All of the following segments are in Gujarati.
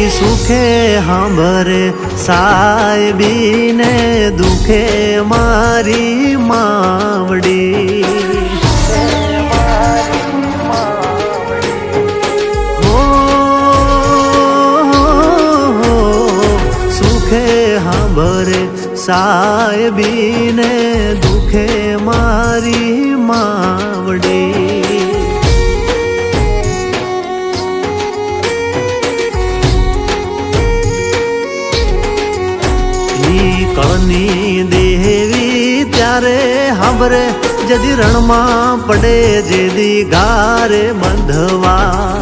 એવી સુખે હાંભરે સાહેબીને દુખે મારી માવડી. સુખે હાંભરે સાહેબીને દુખે મારી માવડી. હાંભરે જદી રણમાં પડે જેદી ગારે બંધવા.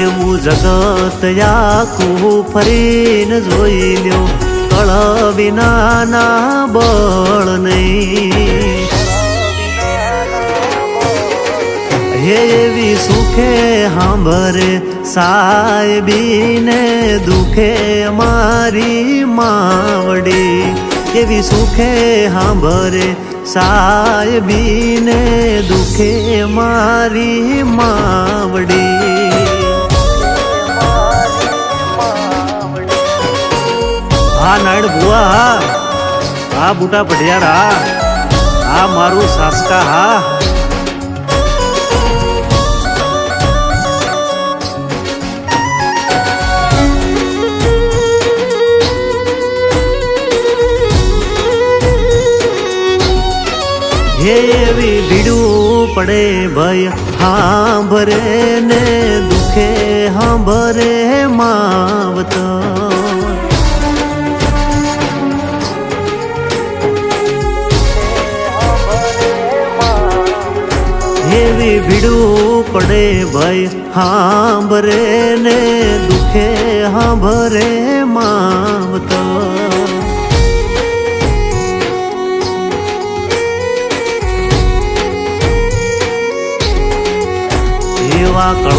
એવું જગત યાકું ફરીને જોઈ લ્યો કળ વિનાના બળ નહીં. હે એવી સુખે હાંભરે, સાહેબીને દુખે મારી માવડી. એવી સુખે હાંભરે સાહેબીને દુખે મારી માવડી. હા નાયણ બુઆ હા. હા, બુટા પઢિયાર. હા હા, મારું સાસકા, હા. એવી ભીડું પડે ભય હાંભરે ને દુખે હાંભરે માવત. એવી ભીડું પડે ભય હાંભરે ને દુખે હાંભરે માવત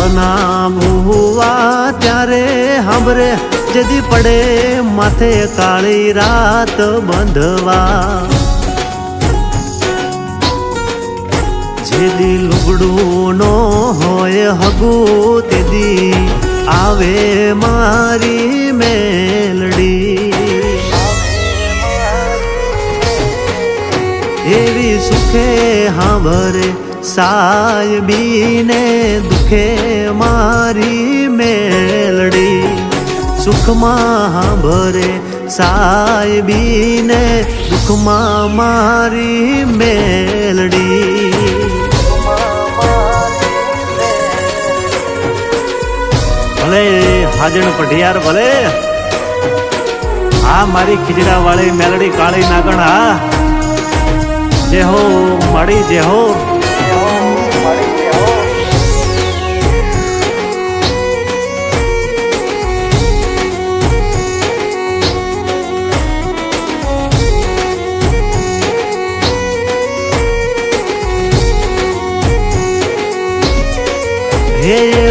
કળના ભૂવા ત્યારે હાંભરે, જેદી પડે માથે કાળી રાત બંધવા. જેદી લુગડું નો હોય હગુ તેદી આવે મારી મેલડી. એવી સુખે હાંભરે સાહેબીને દુખે મારી મેલડી. સુખમાં ભરે સાયબીને દુખમાં મારી મેલડી. ભલે હાજણ પઢિયાર, ભલે. આ મારી ખીજડા વાળી મેલડી કાળી નાગણ, હા. જે હો માડી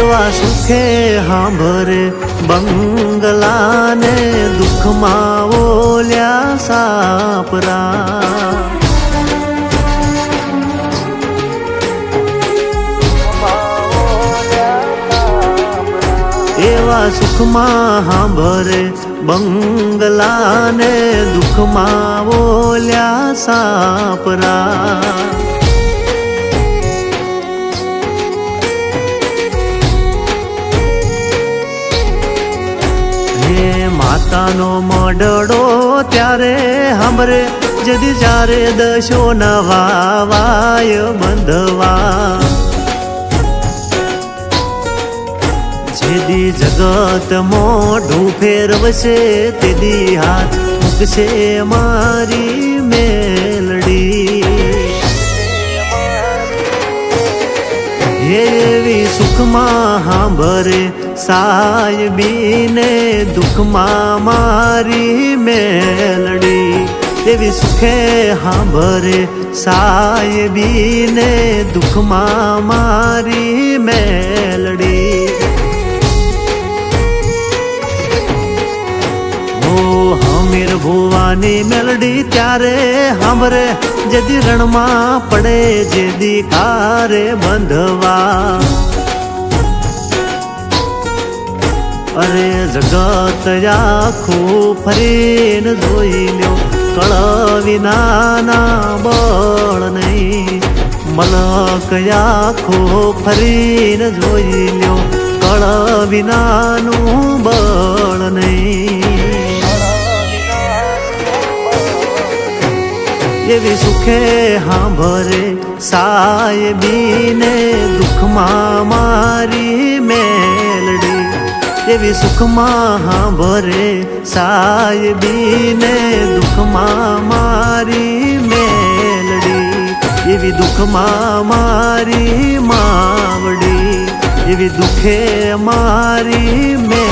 એવા સુખે હાંભરે. બંગલાને દુઃખમાં ઓલ્યા સાપરા. એવા સુખમાં હાંભરે. બંગલાને દુઃખમાં ઓલ્યા સાપરા. માતાનો મડડો ત્યારે હાંભરે જદી જ્યારે દશો નવા વાય બંધવા જેદી જગત મોઢું ફેરવશે તેદી હાથ મૂકશે મારી મેલડી એવી સુખમાં હાંભરે સાહેબીને દુઃખમાં મારી મેલડી તેવી સુખે હાંભરે સાહેબીને દુઃખમાં મારી મેલડી હમીર ભુવાની મેલડી ત્યારે હમરે જેદી રણમાં પડે જેદી કારે બંધવા જગત આખું ફરીને જોઈ લ્યો કળ વિનાના બળ નહીં મલક આખું ફરીને જોઈ લ્યો કળ વિનાનું બળ નહીં એવી સુખે હાંભરે સાહેબીને દુઃખમાં મારી મેલડી એવી સુખમાં ભરે સાહેબીને દુઃખમાં મારી મેલડી. એવી દુઃખમાં મારી માવડી, એવી દુઃખે મારી મેલડી.